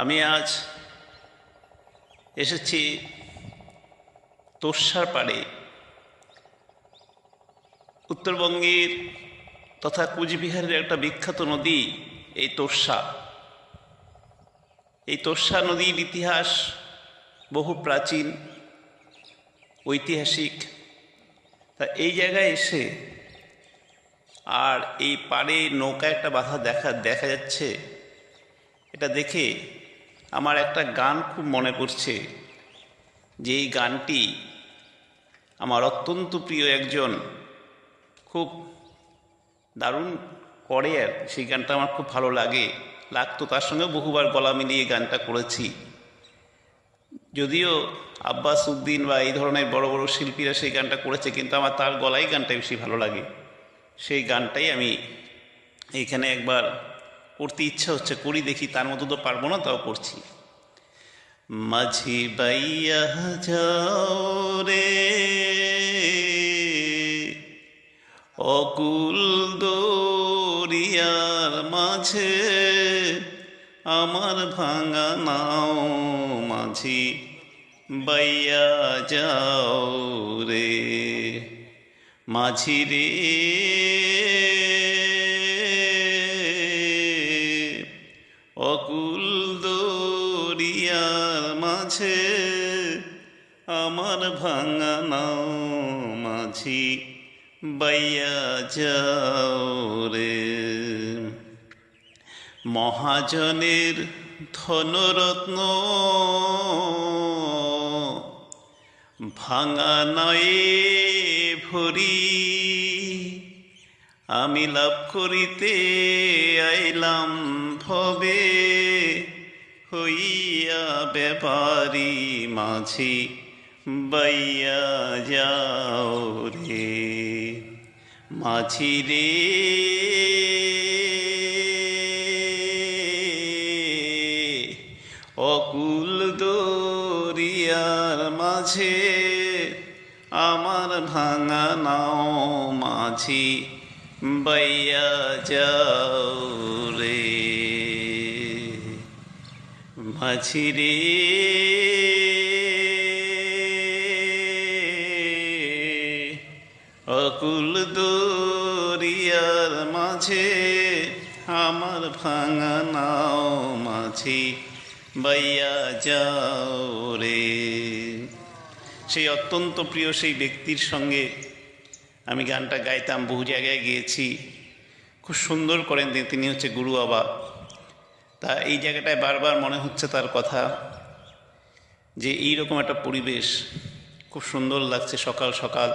আমি আজ এসেছি তোষার পাড়ে, উত্তরবঙ্গের তথা কুচবিহারের একটা বিখ্যাত নদী, এই তোর্সা। এই তোর্সা নদীর ইতিহাস বহু প্রাচীন, ঐতিহাসিক। তা এই জায়গায় এসে আর এই পাড়ে নৌকা একটা বাধা দেখা দেখা যাচ্ছে, এটা দেখে আমার একটা গান খুব মনে পড়ছে যে এই গানটি আমার অত্যন্ত প্রিয় একজন খুব দারুণ করে আর সেই গানটা আমার খুব ভালো লাগে। লাগতো তার সঙ্গে বহুবার গলা মিলিয়ে গানটা করেছি। যদিও আব্বাস উদ্দিন বা এই ধরনের বড় বড় শিল্পীরা সেই গানটা করেছে, কিন্তু আমার তার গলায় গানটা বেশি ভালো লাগে। সেই গানটাই আমি এইখানে একবার করতে ইচ্ছা হচ্ছে, করি দেখি, তার মতো তো পারব না, তাও করছি মাঝি বাইয়া যাও রে, অকুল দরিয়ার মাঝে আমার ভাঙা নাও, মাঝি বাইয়া যাও রে। মাঝি রে অকুল দরিয়ার মাঝে আমার ভাঙা নাও মাঝি, বাইয়া যাও রে। মহাজনের ধনরত্ন ভাঙা নয়ে ভরি, আমি লাভ করিতে আইলাম ভবে হইয়া ব্যাপারি মাঝি, বাইয়া যাও রে। মাঝি রে। অকুল দরিয়ার মাঝে আমার ভাঙা নাও মাঝি, বাইয়া যাও রে। মাঝি রে। অকুল দরিয়ার মাঝে আমার ভাঙা নাও মাঝি, বাইয়া যাও রে। সেই অত্যন্ত প্রিয় সেই ব্যক্তির সঙ্গে আমি গানটা গাইতাম, বহু জায়গায় গিয়েছি। খুব সুন্দর করেন। তিনি হচ্ছে গুরু বাবা। তা এই জায়গাটায় বারবার মনে হচ্ছে তার কথা, যে এই রকম একটা পরিবেশ খুব সুন্দর লাগছে সকাল সকাল।